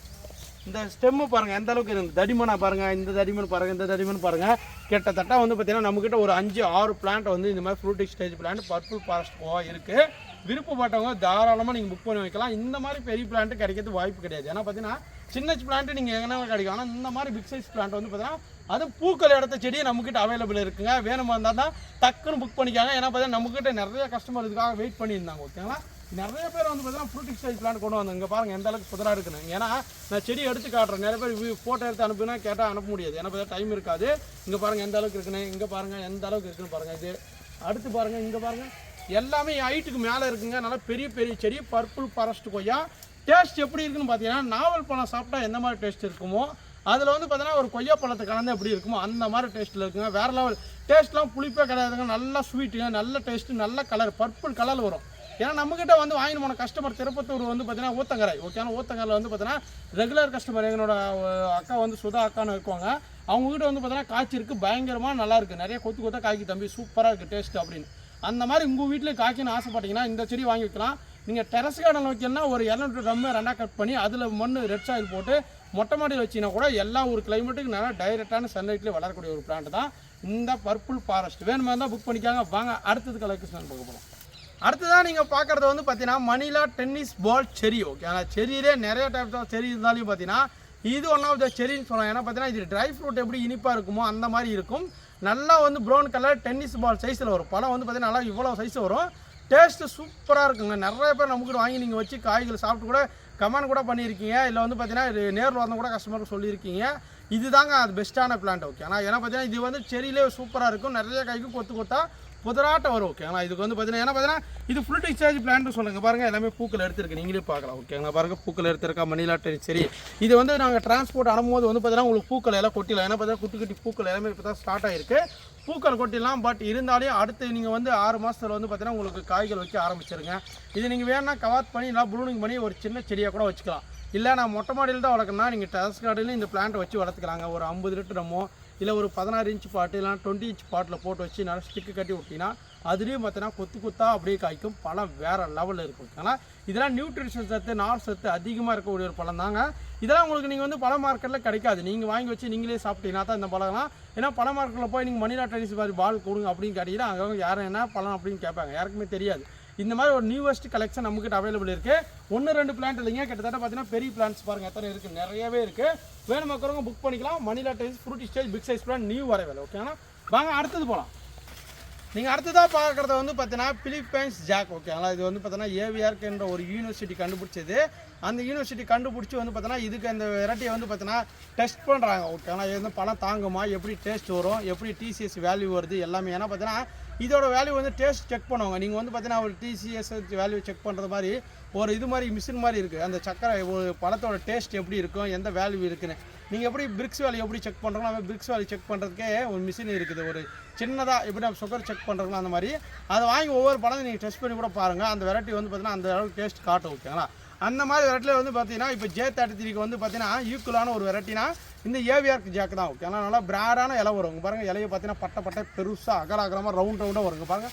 இந்த ஸ்டெம்மு பாருங்கள் எந்த அளவுக்கு இருக்கு? தடிமனா பாருங்கள் இந்த தடிமன் பாருங்கள் இந்த தடிமன் பாருங்கள் கிட்டத்தட்ட வந்து பார்த்தீங்கன்னா நம்மக்கிட்ட ஒரு அஞ்சு ஆறு பிளான்ட் வந்து இந்த மாதிரி fruiting stage plant purple forest போவா இருக்குது விருப்பப்பட்டவங்க தாராளமாக நீங்கள் புக் பண்ணி வைக்கலாம். இந்த மாதிரி பெரிய பிளான்ட் கிடைக்கிறது வாய்ப்பு கிடையாது. ஏன்னா பார்த்தீங்கன்னா சின்ன பிளான்ட் நீங்கள் எங்கன்னா கிடைக்கும். ஆனால் இந்த மாதிரி பிக் சைஸ் பிளான்ட் வந்து பார்த்தீங்கன்னா அது பூக்கள் இடத்த செடியை நம்மக்கிட்ட அவைலபிள் இருக்குங்க. வேணுமா இருந்தால் தான் டக்குன்னு புக் பண்ணிக்காங்க. ஏன்னா பார்த்தீங்கன்னா நம்மக்கிட்ட நிறைய கஸ்டமர் இதுக்காக வெயிட் பண்ணியிருந்தாங்க ஓகேங்களா நிறைய பேர் வந்து பார்த்தீங்கன்னா ஃப்ரூட்டிக் சைஸ் பிளான்ட் கொண்டு வந்தாங்க. இங்கே பாருங்கள் எந்த அளவுக்கு புதராக இருக்குன்னு. ஏன்னா நான் செடி எடுத்து காட்டுறேன். நிறைய பேர் ஃபோட்டோ எடுத்து அனுப்புனா கேட்டால் அனுப்ப முடியாது. ஏன்னா பார்த்தா டைம் இருக்காது. இங்கே பாருங்கள் எந்த அளவுக்கு இருக்குன்னு. இங்கே பாருங்கள் எந்த அளவுக்கு இருக்குன்னு பாருங்கள் இது. அடுத்து பாருங்கள் இங்கே பாருங்கள் எல்லாமே ஹைட்டுக்கு மேலே இருக்குங்க. நல்லா பெரிய பெரிய செடி. பர்பிள் ஃபாரஸ்ட் கொய்யா. டேஸ்ட் எப்படி இருக்குன்னு பார்த்தீங்கன்னா நாவல் பழம் சாப்பிட்டா எந்த மாதிரி டேஸ்ட் இருக்குமோ அதில் வந்து பார்த்தீங்கன்னா ஒரு கொய்யா பழத்தை கலந்து எப்படி இருக்குமோ அந்த மாதிரி டேஸ்ட்டில் இருக்குங்க. வேறு லெவல் டேஸ்ட்லாம் புளிப்பே கிடையாதுங்க. நல்லா ஸ்வீட்டுங்க நல்ல டேஸ்ட்டு நல்ல கலர் பர்பிள் கலர் வரும். ஏன்னா நம்மக்கிட்ட வந்து வாங்கின போன கஸ்டமர் திருப்பத்தூர் வந்து பார்த்தீங்கன்னா ஊத்தங்கரை. ஓகேனா ஊத்தங்கரையில் வந்து பார்த்தீங்கன்னா ரெகுலர் கஸ்டமர் எங்களோட அக்கா வந்து சுதா அக்கான்னு இருக்குவாங்க. அவங்ககிட்ட வந்து பார்த்தீங்கன்னா காய்ச்சி இருக்குது பயங்கரமாக நல்லா இருக்குது நிறைய கொத்து கொத்தா காய்க்கு தம்பி. சூப்பராக இருக்குது டேஸ்ட்டு அப்படின்னு. அந்த மாதிரி உங்கள் வீட்டில் காய்க்கணும்னு ஆசைப்பட்டீங்கன்னா இந்த செடி வாங்கி வைக்கலாம். நீங்கள் டெரஸ் கார்டன் வைக்கணும்னா ஒரு இரநூறு ட்ரம்மு ரெண்டாக கட் பண்ணி அதில் மண் ரெட் சாயில் போட்டு மொட்டை மாடியில் வச்சிங்கன்னா கூட எல்லா ஒரு கிளைமேட்டுக்கு நல்லா டைரெக்டான சன்லைட்டில் வளரக்கூடிய ஒரு பிளான்ட் தான். இந்த பர்பிள் ஃபாரஸ்ட் வேணுமா இருந்தால் புக் பண்ணிக்காங்க. வாங்க அடுத்தது கலெக்ஷன் பார்க்க போகிறோம் அடுத்ததாக நீங்கள் பார்க்குறது வந்து பார்த்தீங்கன்னா மணிலா டென்னிஸ் பால் செரி ஓகே ஆனால் செரியிலே நிறைய டைப்ஸ் ஆஃப் செரி இருந்தாலும் பார்த்தீங்கன்னா இது ஒன் ஆஃப் த செரின்னு சொல்லலாம் ஏன்னா பார்த்தீங்கன்னா இது ட்ரை ஃப்ரூட் எப்படி இனிப்பாக இருக்குமோ அந்த மாதிரி இருக்கும். நல்லா வந்து ப்ரௌன் கலர் டென்னிஸ் பால் சைஸில் வரும். பழம் வந்து பார்த்தீங்கன்னா நல்லா இவ்வளோ சைஸ் வரும். டேஸ்ட்டு சூப்பராக இருக்குங்க. நிறைய பேர் நமக்கு வாங்கி நீங்கள் வச்சு காய்கள் சாப்பிட்டு கூட கமெண்ட் கூட பண்ணியிருக்கீங்க. இல்லை வந்து பார்த்தீங்கன்னா இது நேரில் வந்து கூட கஸ்டமருக்கு சொல்லியிருக்கீங்க. இதுதாங்க அது பெஸ்ட்டான பிளான்ட் ஓகே ஆனால் ஏன்னா பார்த்தீங்கன்னா இது வந்து செடியிலே சூப்பராக இருக்கும். நிறைய காய்க்கும் கொத்து கொத்தா முதலாட்டம் வரும் ஓகேங்களா இதுக்கு வந்து பார்த்தீங்கன்னா ஏன்னா பார்த்தீங்கன்னா இது ஃபுல் டிஸ்சார்ஜ் பிளான்ட் சொல்லுங்க. பாருங்க எல்லாமே பூக்கள் எடுத்துருக்கு. நீங்களே பார்க்கலாம் ஓகேங்களா பாருங்க பூக்கள் எடுத்திருக்கா மணிலாட்டன் சரி. இது வந்து நாங்கள் டிரான்ஸ்போர்ட் அனுப்பும்போது வந்து பார்த்தீங்கன்னா உங்களுக்கு பூக்கள் எல்லாம் கொட்டிடலாம். ஏன்னா பார்த்தீங்கன்னா குட்டி குட்டி பூக்கள் எல்லாமே இப்போ தான் ஸ்டார்ட் ஆயிருக்கு. பூக்கள் கொட்டிடலாம் பட் இருந்தாலே அடுத்து நீங்கள் வந்து ஆறு மாதத்தில் வந்து பார்த்தீங்கன்னா உங்களுக்கு காய்கள் வைக்க ஆரம்பிச்சிருங்க. இது நீங்கள் வேணா கவாத் பண்ணி நல்லா ப்ளூனிங் பண்ணி ஒரு சின்ன செடியாக கூட வச்சுக்கலாம். இல்லை நான் மொட்டை மாடியில் தான் வளர்க்கணும்னா நீங்கள் டெரஸ் கார்டிலையும் இந்த பிளான்ட் வச்சு வளர்த்துக்கலாங்க. ஒரு ஐம்பது லிட்டரமோ இல்லை ஒரு பதினாறு இன்ச் பாட்டு இல்லை டுவெண்ட்டி இன்ச் பாட்டில் போட்டு வச்சு நல்லா ஸ்டிக்கு கட்டி விட்டிங்கன்னா அதுலேயும் பார்த்தீங்கன்னா கொத்து கொத்தாக அப்படியே காய்க்கும். பழம் வேறு லெவலில் இருக்கும். ஆனால் இதெல்லாம் நியூட்ரிஷன் சத்து நார் சத்து அதிகமாக இருக்கக்கூடிய ஒரு பழம் தாங்க. இதெல்லாம் உங்களுக்கு நீங்கள் வந்து பழ மார்க்கெட்டில் கிடைக்காது. நீங்கள் வாங்கி வச்சு நீங்களே சாப்பிட்டீங்கன்னா தான் இந்த பழம்லாம். ஏன்னா பழ மார்க்கெட்டில் போய் நீங்கள் மணிலா டென்னிஸ் மாதிரி பால் கொடுங்க அப்படின்னு கேட்டீங்கன்னா அங்கே யாரும் என்ன பழம் அப்படின்னு கேட்பாங்க. யாருக்குமே தெரியாது. இந்த மாதிரி ஒரு நியூவஸ்ட் கலெக்ஷன் நம்மக்கிட்ட அவைலபிள் இருக்குது ஒன்று ரெண்டு பிளான்ட் இல்லைங்க. கிட்டத்தட்ட பார்த்தீங்கன்னா பெரிய பிளான்ஸ் பாருங்கள் எத்தனை இருக்குது நிறையவே இருக்குது வேணும் மக்களவங்க புக் பண்ணிக்கலாம் Manila dies fruity stage big size plan new வரவேல ஓகேங்களா வாங்க அடுத்தது போகலாம் நீங்கள் அடுத்ததாக பார்க்குறது வந்து பார்த்தீங்கன்னா பிலிப்பைன்ஸ் ஜாக் ஓகேங்களா இது வந்து பார்த்தீங்கன்னா ஏவிஆர்க்குன்ற ஒரு யூனிவர்சிட்டி கண்டுபிடிச்சது. அந்த யூனிவர்சிட்டி கண்டுபிடிச்சி வந்து பார்த்தீங்கன்னா இதுக்கு அந்த வெரைட்டியை வந்து பார்த்தீங்கன்னா டெஸ்ட் பண்ணுறாங்க ஓகேங்களா இது வந்து பழம் தாங்குமா? எப்படி டேஸ்ட் வரும்? எப்படி டிசிஎஸ் வேல்யூ வருது? எல்லாமே. ஏன்னா பார்த்தீங்கன்னா இதோட வேல்யூ வந்து டேஸ்ட் செக் பண்ணுவாங்க. நீங்கள் வந்து பார்த்தீங்கன்னா ஒரு டிசிஎஸ் வேல்யூ செக் பண்ணுறது மாதிரி ஒரு இது மாதிரி மிஷின் மாதிரி இருக்குது அந்த சக்கரை ஒரு பழத்தோட டேஸ்ட் எப்படி இருக்கும் எந்த வேல்யூ இருக்குன்னு. நீங்கள் எப்படி பிரிக்ஸ் வேல்யூ எப்படி செக் பண்ணுறோம் நம்ம பிரிக்ஸ் வேல்யூ செக் பண்ணுறதுக்கே ஒரு மிஷின் இருக்குது. ஒரு சின்னதாக எப்படி நம்ம சுகர் செக் பண்ணுறோம்னா அந்த மாதிரி. அதை வாங்கி ஒவ்வொரு பழம் நீங்கள் டெஸ்ட் பண்ணி கூட பாருங்கள் அந்த வெரைட்டி வந்து பார்த்தீங்கன்னா அந்த அளவுக்கு டேஸ்ட் காட்டும் ஓகேங்களா அந்த மாதிரி வெரைட்டியில் வந்து பார்த்தீங்கன்னா இப்போ ஜே தேர்ட்டி த்ரீக்கு வந்து பார்த்தீங்கன்னா ஈக்குவலான ஒரு வெரைட்டினா இந்த ஏவிஆர்க்கு ஜாக்கு தான் ஓகே ஆனால் நல்லா பிராடான இலை வரும். பாருங்க இலையை பார்த்தீங்கன்னா பட்டை பட்டை பெருசாக அகல அகலமாக ரவுண்ட் ரவுண்டாக வருங்க பாருங்க.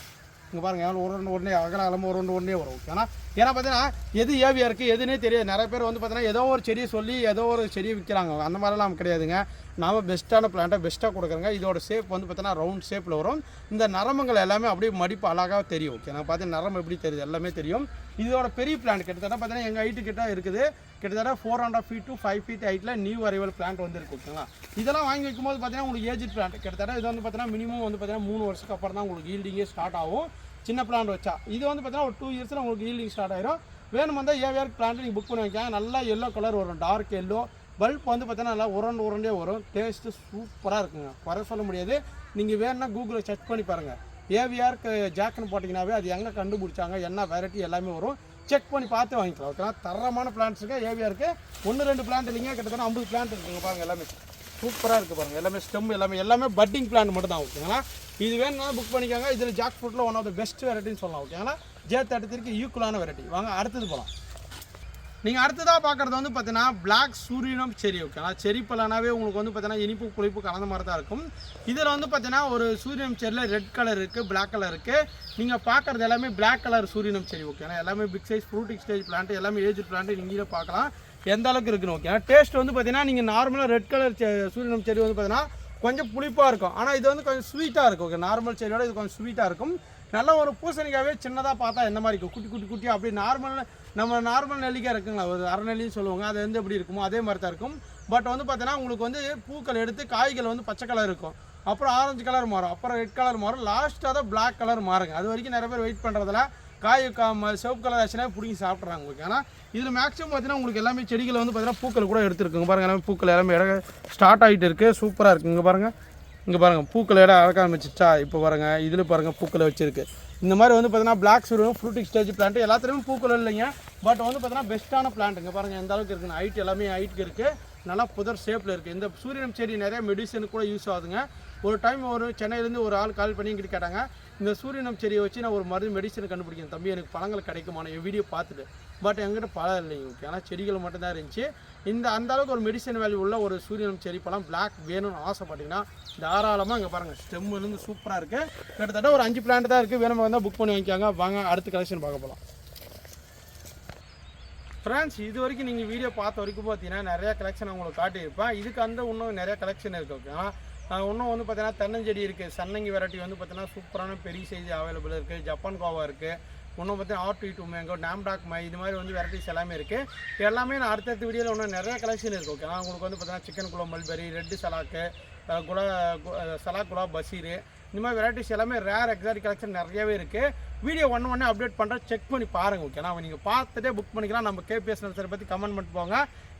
இங்கே பாருங்க ஒரு ரெண்டு உடனே அகல அகலமாக ஒரு ரெண்டு உடனே வரும் ஓகேனா ஏன்னா பார்த்தீங்கன்னா எது ஏவியா இருக்குது எதுனே தெரியாது. நிறைய பேர் வந்து பார்த்தீங்கன்னா ஏதோ ஒரு செடியை சொல்லி ஏதோ ஒரு செடியை விற்கிறாங்க அந்த மாதிரிலாம் கிடையாதுங்க. நாம் பெஸ்ட்டான பிளான்ட்டை பெஸ்ட்டாக கொடுக்குறோங்க. இதோட ஷேப் வந்து பார்த்தீங்கன்னா ரவுண்ட் ஷேப்பில் வரும். இந்த நரம்புகள் எல்லாமே அப்படியே மடிப்பு அழகாக தெரியும் ஓகே நான் பார்த்தீங்கன்னா நரம்பு எப்படி தெரியுது? எல்லாமே தெரியும். இதோட பெரிய பிளான்ட் கிட்டத்தட்ட பார்த்தீங்கன்னா எங்கள் ஹைட்டு கிட்ட இருக்குது. கிட்டத்தட்ட four hundred feet to five feet ஹைட்டில் நியூ அரைவல் பிளான்ட் வந்து இருக்கு ஓகேங்களா இதெல்லாம் வாங்கி வைக்கும்போது பார்த்தீங்கன்னா உங்களுக்கு ஏஜ் பிளான்ட் கிட்டத்தட்ட இது வந்து பார்த்தீங்கன்னா மினிமம் வந்து பார்த்தீங்கன்னா மூணு வருஷத்துக்கு அப்புறம் தான் உங்களுக்கு ஈல்டிங்கே ஸ்டார்ட் ஆகும். சின்ன பிளான்ட் வச்சா. இது வந்து பார்த்தீங்கன்னா ஒரு டூ இயர்ஸில் உங்களுக்கு ஈல்டிங் ஸ்டார்ட் ஆயிரும். வேணும் வந்தால் ஏவிஆர் பிளான்ட் நீங்கள் புக் பண்ணி வைக்காங்க நல்லா எல்லோ கலர் வரும் டார்க் எல்லோ பல்ப் வந்து பார்த்தீங்கன்னா நல்லா உரண்டு உரண்டே வரும். டேஸ்ட்டு சூப்பராக இருக்குங்க. குறை சொல்ல முடியாது. நீங்கள் வேணும்னா கூகுளில் செக் பண்ணி பாருங்கள் ஏவிஆர் ஜாக்குன்னு போட்டிங்கனாவே அது எங்கே கண்டுபிடிச்சாங்க என்ன வெரைட்டி எல்லாமே வரும். செக் பண்ணி பார்த்து வாங்கிக்கலாம். ஓகேங்களா தரமான பிளான்ஸ் இருக்கு ஏவிஆருக்கு. ஒன்று ரெண்டு பிளான்ட் இல்லைங்க கிட்டத்தட்ட ஐம்பது பிளான்ட் இருக்குங்க பாருங்கள் எல்லாமே. சூப்பராக இருக்குது பாருங்கள் எல்லாமே ஸ்டெம் எல்லாமே எல்லாமே பட்டிங் பிளான் மட்டும் தான் ஓகேங்களா? இது வேணும்னா புக் பண்ணிக்கோங்க. இதில் ஜாக் ஃப்ரூட்டில் ஒன் ஆஃப் த பெஸ்ட் வெரைட்டின்னு சொல்லலாம் ஓகேங்களா? ஜே தேட்டத்திற்கு ஈக்குவலான வெரைட்டி வாங்க அடுத்தது போகலாம் நீங்கள் அடுத்ததாக பார்க்குறது வந்து பார்த்தீங்கன்னா பிளாக் சூரியனம் செரி ஓகேங்களா செரி பழனாவே உங்களுக்கு வந்து பார்த்தீங்கன்னா இனிப்பு புளிப்பு கலந்த மாதிரி தான் இருக்கும். இதில் வந்து பார்த்தீங்கன்னா ஒரு சூரியனம் செரியில் ரெட் கலர் இருக்குது பிளாக் கலர் இருக்குது நீங்கள் பார்க்குறது எல்லாமே பிளாக் கலர் சூரியனம் செரி ஓகேங்களா எல்லாமே big size fruiting stage plant எல்லாமே ஏஜ் பிளான்ட் நீங்களே பார்க்கலாம் எந்த அளவுக்கு இருக்குன்னு ஓகேங்களா டேஸ்ட் வந்து பார்த்தீங்கன்னா நீங்கள் நார்மலாக ரெட் கலர் சூரியனம் செடி வந்து பார்த்தீங்கன்னா கொஞ்சம் புளிப்பாக இருக்கும். ஆனால் இது வந்து கொஞ்சம் ஸ்வீட்டாக இருக்கும் ஓகே நார்மல் செடியோட இது கொஞ்சம் ஸ்வீட்டாக இருக்கும். நல்ல ஒரு பூசணிக்காவே சின்னதாக பார்த்தா எந்த மாதிரி இருக்கும்? குட்டி குட்டி குட்டி அப்படி நார்மல் நம்ம நார்மல் நெல்லிக்காய் இருக்குங்களா? ஒரு அரைநெல்லின்னு சொல்லுவாங்க. அது வந்து எப்படி இருக்குமோ அதே மாதிரி தான் இருக்கும். பட் வந்து பார்த்தீங்கன்னா உங்களுக்கு வந்து பூக்கள் எடுத்து காய்கள் வந்து பச்சை கலர் இருக்கும். அப்புறம் ஆரஞ்சு கலர் மாறும். அப்புறம் ரெட் கலர் மாறும். லாஸ்ட்டாக தான் பிளாக் கலர் மாறுங்க. அது வரைக்கும் நிறைய பேர் வெயிட் பண்ணுறதுல காய் கா சிவப்பு கலர் ஆச்சுன்னா பிடிங்கி சாப்பிட்றாங்க உங்களுக்கு. ஏன்னா இதில் மேக்ஸிமம் பார்த்தீங்கன்னா உங்களுக்கு எல்லாமே செடிகளை வந்து பார்த்தீங்கன்னா பூக்கள் கூட எடுத்துருக்குங்க. பாருங்கள் எல்லாமே பூக்கள் எல்லாமே இட ஸ்டார்ட் ஆகிட்டு இருக்குது சூப்பராக இருக்குங்க பாருங்கள் இங்கே பாருங்கள் பூக்கள் இடம் அறக்க ஆரம்பிச்சிச்சா இப்போ பாருங்கள் இதில் பாருங்கள் பூக்களை வச்சிருக்கு. இந்த மாதிரி வந்து பார்த்தீங்கன்னா பிளாக் சூரியன் ஃப்ரூட்டிக் ஸ்டேஜ் பிளான்ட் எல்லாத்துலேயுமே பூக்கள் இல்லைங்க. பட் வந்து பார்த்தீங்கன்னா பெஸ்ட்டான பிளான்ட்டுங்க பாருங்கள் எந்த அளவுக்கு இருக்குன்னு. ஹைட் எல்லாமே ஹைட்டுக்கு இருக்குது நல்லா புதர் ஷேப்பில் இருக்குது இந்த சூரியன் செடி நிறைய மெடிசனுக்கு கூட யூஸ் ஆகுதுங்க. ஒரு டைம் ஒரு சென்னையிலேருந்து ஒரு ஆள் கால் பண்ணி இங்கிட்டு கேட்டாங்க இந்த சூரியனம் செடியை வச்சு நான் ஒரு மருந்து மெடிசன் கண்டுபிடிக்கணும் தம்பி. எனக்கு பழங்கள் கிடைக்குமான என் வீடியோ பார்த்துட்டு. பட் எங்கிட்ட பழம் இல்லைங்க ஓகே. ஆனால் செடிகள் மட்டும்தான் இருந்துச்சு. இந்த அந்த அளவுக்கு ஒரு மெடிசன் வேல்யூ உள்ள ஒரு சூரியனம் செடி பழம் பிளாக் வேணும்னு ஆசைப்பட்டீங்கன்னா தாராளமாக இங்கே பாருங்கள் ஸ்டெம்முலேருந்து சூப்பராக இருக்குது கிட்டத்தட்ட ஒரு அஞ்சு பிளான்ட் தான் இருக்குது வேணும் வந்தால் புக் பண்ணி வாங்கிக்காங்க. வாங்க அடுத்த கலெக்ஷன் பார்க்க போகலாம் ஃப்ரெண்ட்ஸ் இது வரைக்கும் நீங்கள் வீடியோ பார்த்த வரைக்கும் பார்த்தீங்கன்னா நிறைய கலெக்ஷன் உங்களுக்கு காட்டியிருப்பேன். இதுக்கு அந்த இன்னும் நிறையா கலெக்ஷன் இருக்குது ஓகேங்களா இன்னும் வந்து பார்த்தீங்கன்னா தென்னஞ்செடி இருக்குது சன்னங்கி வெரைட்டி வந்து பார்த்தீங்கன்னா சூப்பரான பெரிய சைஸ் அவைலபிள் இருக்குது ஜப்பான் கோவா இருக்குது இன்னும் பார்த்தீங்கன்னா ஆர்டி டூ மேங்கோ நாம்டாக் மை இது மாதிரி வந்து வெரைட்டிஸ் எல்லாமே இருக்குது எல்லாமே நான் அடுத்தடுத்த வீடியோவில் இன்னும் நிறைய கலெக்ஷன் இருக்குது ஓகேங்களா உங்களுக்கு வந்து பார்த்தீங்கன்னா சிக்கன் குலோ மல்பெரி ரெட்டு சலாக்கு குலா கு- சலா குலா பசீர் இந்த மாதிரி வெரைட்டிஸ் எல்லாமே ரேர் எக்ஸாட்டிக் கலெக்ஷன் நிறையவே இருக்குது வீடியோ ஒன்று ஒன்று அப்டேட் பண்ணுறேன் செக் பண்ணி பாருங்கள் ஓகேனா நீங்கள் பார்த்துட்டே புக் பண்ணிக்கலாம். நம்ம கேபிஎஸ் நர்சரி பற்றி கமெண்ட் பண்ணிட்டு போங்க.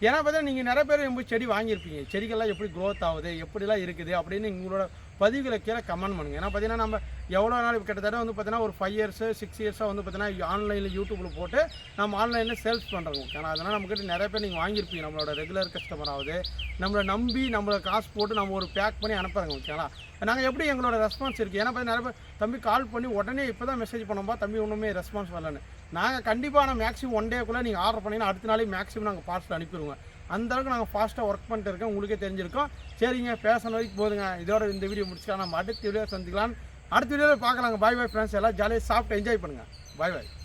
ஏன்னா பார்த்தா நீங்கள் நிறைய பேர் எங்கள் செடி வாங்கியிருப்பீங்க. செடிகள்லாம் எப்படி க்ரோத் ஆகுது எப்படிலாம் இருக்குது அப்படின்னு உங்களோட பதிவுகளை கீழே கமெண்ட் பண்ணுங்கள் ஏன்னா பார்த்தீங்கன்னா நம்ம எவ்வளோ நாள் கிட்டத்தட்ட வந்து பார்த்தீங்கன்னா ஒரு ஃபைவ் இயர்ஸு சிக்ஸ் இயர்ஸாக வந்து பார்த்தீங்கன்னா ஆன்லைனில் யூடியூப்பில் போட்டு நம்ம ஆன்லைனில் சேல்ஸ் பண்ணுறோம் ஏன்னா அதனால் நம்மக்கிட்ட நிறைய பேர் நீங்கள் வாங்கியிருப்பீங்க. நம்மளோட ரெகுலர் கஸ்டமர் ஆகுது நம்மளை நம்பி நம்மளை காசு போட்டு நம்ம ஒரு பேக் பண்ணி அனுப்புகிறாங்க ஓகேங்களா நாங்கள் எப்படி எங்களோட ரெஸ்பான்ஸ் இருக்குது ஏன்னா பார்த்தீங்கன்னா நிறைய பேர் தம்பி கால் பண்ணி உடனே இப்போ தான் மெசேஜ் பண்ணோம்பா தம்பி ஒன்றுமே ரெஸ்பான்ஸ் வரலன்னு. நாங்கள் கண்டிப்பாக நான் மேக்ஸிமம் ஒன் டேக்குள்ளே நீங்கள் ஆர்டர் பண்ணிங்கன்னா அடுத்த நாளே மேக்ஸிமம் நாங்கள் பார்சல் அனுப்பிடுவோம் அந்த அளவுக்கு நாங்கள் ஃபாஸ்ட்டாக ஒர்க் பண்ணிட்டு இருக்கோம். உங்களுக்கே தெரிஞ்சிருக்கோம். சரிங்க பேசின வரைக்கும் போதுங்க. இதோட இந்த வீடியோ முடிச்சுக்கலாம். நம்ம அடுத்த வீடியோ சந்திக்கலாம். அடுத்த வீடியோவில் பார்க்கலாங்க. பாய் பாய் ஃப்ரெண்ட்ஸ் எல்லாம் ஜாலியாக சாப்பிட்டு என்ஜாய் பண்ணுங்கள் பாய் பாய்